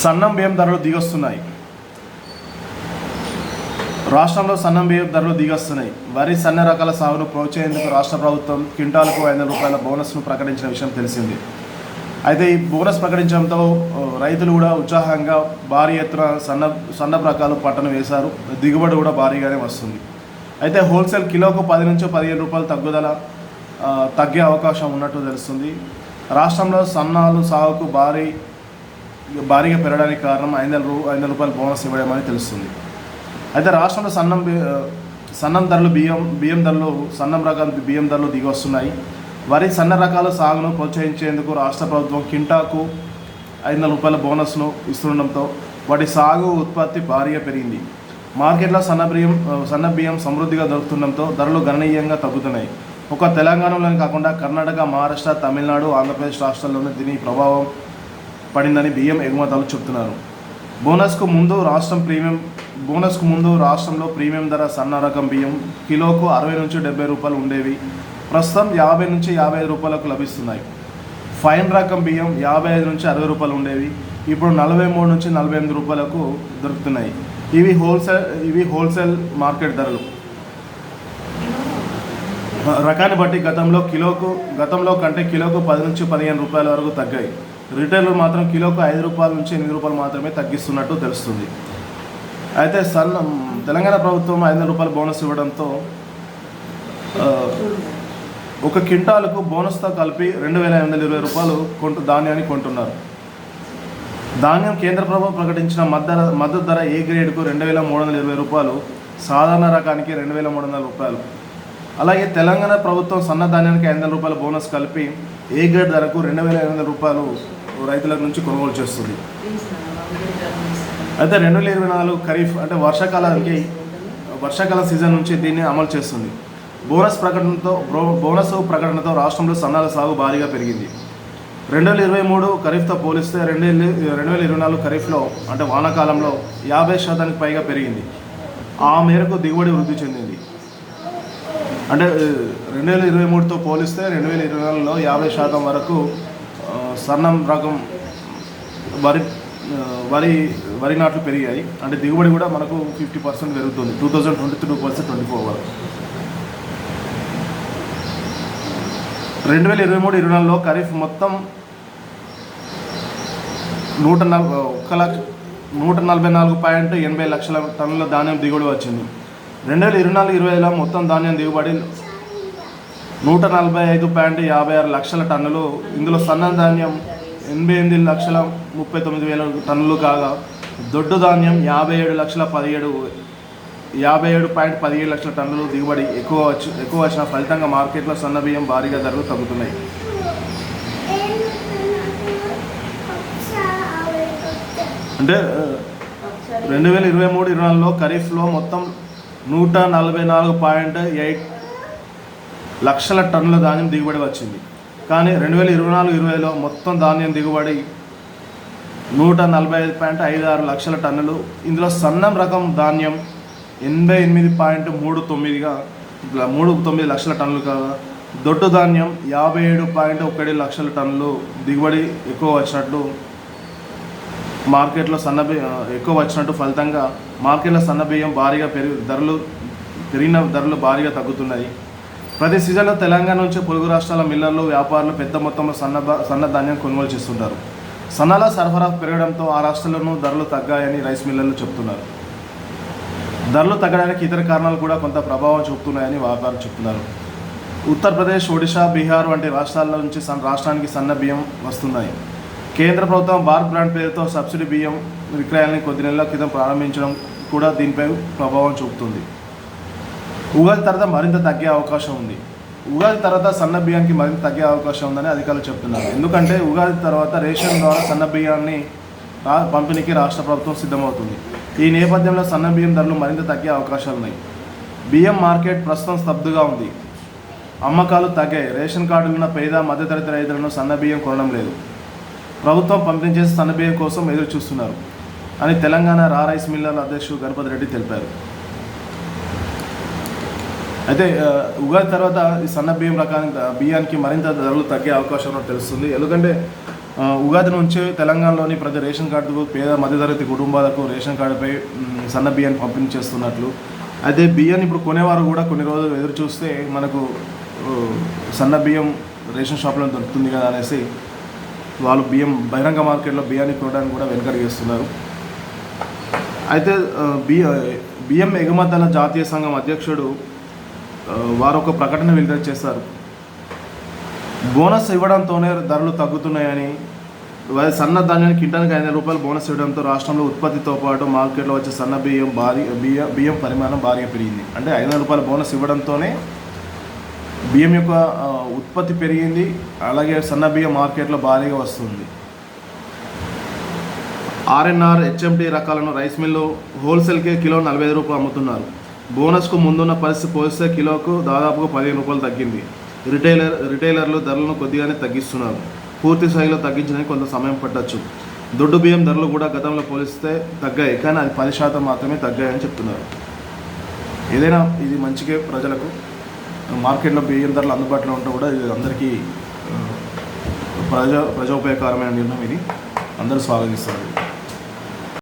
సన్నం బియ్యం ధరలు దిగొస్తున్నాయి. రాష్ట్రంలో సన్నం బియ్యం ధరలు దిగొస్తున్నాయి. వరి సన్న రకాల సాగును ప్రోత్సహించేందుకు రాష్ట్ర ప్రభుత్వం క్వింటాలకు ఐదు రూపాయల బోనస్ను ప్రకటించిన విషయం తెలిసింది. అయితే ఈ బోనస్ ప్రకటించడంతో రైతులు కూడా ఉత్సాహంగా భారీ ఎత్తున సన్న సన్న రకాలు పట్టను వేశారు. దిగుబడి కూడా భారీగానే వస్తుంది. అయితే హోల్సేల్ కిలోకు పది నుంచి పదిహేను రూపాయలు తగ్గుదల తగ్గే అవకాశం ఉన్నట్టు తెలుస్తుంది. రాష్ట్రంలో సన్నాలు సాగుకు భారీ భారీగా పెరగడానికి కారణం ఐదు వందల రూ ఐదు వందల రూపాయల బోనస్ ఇవ్వడమని తెలుస్తుంది. అయితే రాష్ట్రంలో సన్నం సన్నం ధరలు బియ్యం బియ్యం ధరలు సన్నం రకాల బియ్యం ధరలు దిగి వస్తున్నాయి వరి సన్న రకాల సాగును ప్రోత్సహించేందుకు రాష్ట్ర ప్రభుత్వం కింటాకు ఐదు వందల రూపాయల బోనస్ను ఇస్తుండడంతో వాటి సాగు ఉత్పత్తి భారీగా పెరిగింది. మార్కెట్లో సన్న బియ్యం సన్న బియ్యం సమృద్ధిగా దొరుకుతుండటంతో ధరలు గణనీయంగా తగ్గుతున్నాయి. ఒక తెలంగాణలోనే కాకుండా కర్ణాటక మహారాష్ట్ర తమిళనాడు ఆంధ్రప్రదేశ్ రాష్ట్రాల్లోనే దీని ప్రభావం పడిందని బియ్యం ఎగుమతులు చెబుతున్నారు బోనస్కు ముందు రాష్ట్రం ప్రీమియం బోనస్కు ముందు రాష్ట్రంలో ప్రీమియం ధర సన్న రకం బియ్యం కిలోకు అరవై నుంచి డెబ్బై రూపాయలు ఉండేవి. ప్రస్తుతం యాభై నుంచి యాభై ఐదు రూపాయలకు లభిస్తున్నాయి. ఫైన్ రకం బియ్యం యాభై ఐదు నుంచి అరవై రూపాయలు ఉండేవి. ఇప్పుడు నలభై మూడు నుంచి నలభై ఎనిమిది రూపాయలకు దొరుకుతున్నాయి. ఇవి హోల్సేల్ ఇవి హోల్సేల్ మార్కెట్ ధరలు. రకాన్ని బట్టి గతంలో కిలోకు గతంలో కంటే కిలోకు పది నుంచి పదిహేను రూపాయల వరకు తగ్గాయి. రిటైలర్ మాత్రం కిలోకు ఐదు రూపాయల నుంచి ఎనిమిది రూపాయలు మాత్రమే తగ్గిస్తున్నట్టు తెలుస్తుంది. అయితే సన్న తెలంగాణ ప్రభుత్వం ఐదు వందల రూపాయల బోనస్ ఇవ్వడంతో ఒక క్వింటాలకు బోనస్తో కలిపి రెండు వేల ఐదు వందల ఇరవై రూపాయలు కొంటు ధాన్యాన్ని కొంటున్నారు. ధాన్యం కేంద్ర ప్రభుత్వం ప్రకటించిన మద్దర మద్దతు ధర ఏ గ్రేడ్కు రెండు వేల మూడు వందల ఇరవై రూపాయలు సాధారణ రకానికి రెండు వేల మూడు వందల రూపాయలు. అలాగే తెలంగాణ ప్రభుత్వం సన్న ధాన్యానికి ఐదు వందల రూపాయల బోనస్ కలిపి ఏ గ్రేడ్ ధరకు రెండు వేల ఐదు వందల రూపాయలు రైతుల నుంచి కొనుగోలు చేస్తుంది? అయితే రెండు వేల ఇరవై నాలుగు ఖరీఫ్ అంటే వర్షాకాలానికి వర్షాకాల సీజన్ నుంచి దీన్ని అమలు చేస్తుంది. బోనస్ ప్రకటనతో బోనస్ ప్రకటనతో రాష్ట్రంలో సన్నాల సాగు భారీగా పెరిగింది. రెండు వేల ఇరవై మూడు ఖరీఫ్తో పోలిస్తే రెండు వేల రెండు వేల ఇరవై నాలుగు ఖరీఫ్లో అంటే వానాకాలంలో యాభై శాతానికి పైగా పెరిగింది. ఆ మేరకు దిగుబడి వృద్ధి చెందింది. అంటే రెండు వేల ఇరవై మూడుతో పోలిస్తే రెండు వేల ఇరవై నాలుగులో యాభై శాతం వరకు సన్నం రకం వరి వరి వరి నాట్లు పెరిగాయి. అంటే దిగుబడి కూడా మనకు ఫిఫ్టీ పర్సెంట్ పెరుగుతుంది. Two thousand twenty three percent twenty four వరకు. రెండు వేల ఇరవై మూడు ఇరవై నాలుగులో ఖరీఫ్ మొత్తం నూట నలభై ఒక్క లక్ష నూట నలభై నాలుగు పాయింట్ ఎనభై లక్షల టన్నుల ధాన్యం దిగుబడి వచ్చింది. రెండు వేల ఇరవై నాలుగు ఇరవై ఐదులో మొత్తం ధాన్యం దిగుబడి నూట నలభై ఐదు పాయింట్ యాభై ఆరు లక్షల టన్నులు. ఇందులో సన్న ధాన్యం ఎనభై ఎనిమిది లక్షల ముప్పై తొమ్మిది వేల టన్నులు కాగా దొడ్డు ధాన్యం యాభై ఏడు లక్షల పదిహేడు యాభై ఏడు పాయింట్ పదిహేడు లక్షల టన్నులు దిగుబడి ఎక్కువ వచ్చి ఎక్కువ వచ్చిన ఫలితంగా మార్కెట్లో సన్న బియ్యం భారీగా ధరలు తగ్గుతున్నాయి. అంటే రెండు వేల ఇరవై మూడు ఇరవై నాలుగులో ఖరీఫ్లో మొత్తం నూట నలభై నాలుగు పాయింట్ ఎయిట్ లక్షల టన్నుల ధాన్యం దిగుబడి వచ్చింది. కానీ రెండు వేల ఇరవై నాలుగు ఇరవైలో మొత్తం ధాన్యం దిగుబడి నూట నలభై ఐదు పాయింట్ ఐదు ఆరు లక్షల టన్నులు. ఇందులో సన్నం రకం ధాన్యం ఎనభై ఎనిమిది పాయింట్ మూడు తొమ్మిదిగా మూడు తొమ్మిది లక్షల టన్నులు కాగా దొడ్డు ధాన్యం యాభై ఏడు పాయింట్ ఒకటి లక్షల టన్నులు దిగుబడి ఎక్కువ వచ్చినట్లు మార్కెట్లో సన్న బియ్యం ఎక్కువ వచ్చినట్టు ఫలితంగా మార్కెట్లో సన్న బియ్యం భారీగా పెరిగి ధరలు పెరిగిన ధరలు భారీగా తగ్గుతున్నాయి. ప్రతి సీజన్లో తెలంగాణ నుంచి పొరుగు రాష్ట్రాల మిల్లర్లు వ్యాపారులు పెద్ద మొత్తంలో సన్న బ- సన్న ధాన్యం కొనుగోలు చేస్తుంటారు. సన్నల సరఫరా పెరగడంతో ఆ రాష్ట్రాల్లోనూ ధరలు తగ్గాయని రైస్ మిల్లర్లు చెప్తున్నారు. ధరలు తగ్గడానికి ఇతర కారణాలు కూడా కొంత ప్రభావం చూపుతున్నాయని వ్యాపారులు చెప్తున్నారు. ఉత్తరప్రదేశ్ ఒడిశా బీహార్ వంటి రాష్ట్రాల నుంచి సన్ రాష్ట్రానికి సన్న బియ్యం వస్తున్నాయి. కేంద్ర ప్రభుత్వం భారత్ బ్రాండ్ పేరుతో సబ్సిడీ బియ్యం విక్రయాలని కొద్ది నెలల క్రితం ప్రారంభించడం కూడా దీనిపై ప్రభావం చూపుతుంది. ఉగాది తర్వాత మరింత తగ్గే అవకాశం ఉంది. ఉగాది తర్వాత సన్న బియ్యానికి మరింత తగ్గే అవకాశం ఉందని అధికారులు చెప్తున్నారు. ఎందుకంటే ఉగాది తర్వాత రేషన్ ద్వారా సన్న బియ్యాన్ని పంపిణీకి రాష్ట్ర ప్రభుత్వం సిద్ధమవుతుంది. ఈ నేపథ్యంలో సన్న బియ్యం ధరలు మరింత తగ్గే అవకాశాలు ఉన్నాయి. బియ్యం మార్కెట్ ప్రస్తుతం స్తబ్దుగా ఉంది. అమ్మకాలు తగ్గాయి. రేషన్ కార్డులున్న పేద మధ్యతరగతి రైతులను సన్న బియ్యం కొనడం లేదు. ప్రభుత్వం పంపిణీ చేసే సన్న బియ్యం కోసం ఎదురు చూస్తున్నారు అని తెలంగాణ రా రైస్ మిల్లర్ల అధ్యక్షుడు గణపతి రెడ్డి తెలిపారు. అయితే ఉగాది తర్వాత ఈ సన్న బియ్యం రకానికి బియ్యానికి మరింత ధరలు తగ్గే అవకాశం తెలుస్తుంది. ఎందుకంటే ఉగాది నుంచి తెలంగాణలోని ప్రతి రేషన్ కార్డుకు పేద మధ్యతరగతి కుటుంబాలకు రేషన్ కార్డుపై సన్న బియ్యాన్ని పంపిణీ చేస్తున్నట్లు అయితే బియ్యాన్ని ఇప్పుడు కొనేవారు కూడా కొన్ని రోజులు ఎదురు చూస్తే మనకు సన్న బియ్యం రేషన్ షాప్లో దొరుకుతుంది కదా అనేసి వాళ్ళు బియ్యం బహిరంగ మార్కెట్లో బియ్యాన్ని కొనడానికి కూడా వెనకడిగేస్తున్నారు అయితే బియ్య బియ్యం ఎగుమతుల జాతీయ సంఘం అధ్యక్షుడు వారు ఒక ప్రకటన విడుదల చేశారు. బోనస్ ఇవ్వడంతోనే ధరలు తగ్గుతున్నాయని సన్న ధాన్యానికి కింటానికి ఐదు రూపాయలు బోనస్ ఇవ్వడంతో రాష్ట్రంలో ఉత్పత్తితో పాటు మార్కెట్లో వచ్చే సన్న బియ్యం భారీ బియ్యం బియ్యం పరిమాణం భారీగా పెరిగింది. అంటే ఐదు రూపాయల బోనస్ ఇవ్వడంతోనే బియ్యం యొక్క ఉత్పత్తి పెరిగింది. అలాగే సన్న బియ్యం మార్కెట్లో భారీగా వస్తుంది. R N R H M D రకాలను రైస్ మిల్లు హోల్సేల్కే కిలో నలభై ఐదు రూపాయలు అమ్ముతున్నారు. బోనస్కు ముందున్న పరిస్థితి పోలిస్తే కిలోకు దాదాపుగా పదిహేను రూపాయలు తగ్గింది. రిటైలర్ రిటైలర్లు ధరలను కొద్దిగానే తగ్గిస్తున్నారు. పూర్తి స్థాయిలో తగ్గించడానికి కొంత సమయం పట్టొచ్చు. దొడ్డు బియ్యం ధరలు కూడా గతంలో పోలిస్తే తగ్గాయి కానీ అది పది శాతం మాత్రమే తగ్గాయని చెప్తున్నారు. ఏదైనా ఇది మంచిగా ప్రజలకు మార్కెట్లో బియ్యం ధరలు అందుబాటులో ఉంటే కూడా ఇది అందరికీ ప్రజా ప్రజోపయోగకరమైన నిర్ణయం ఇది. అందరూ స్వాగతిస్తారు.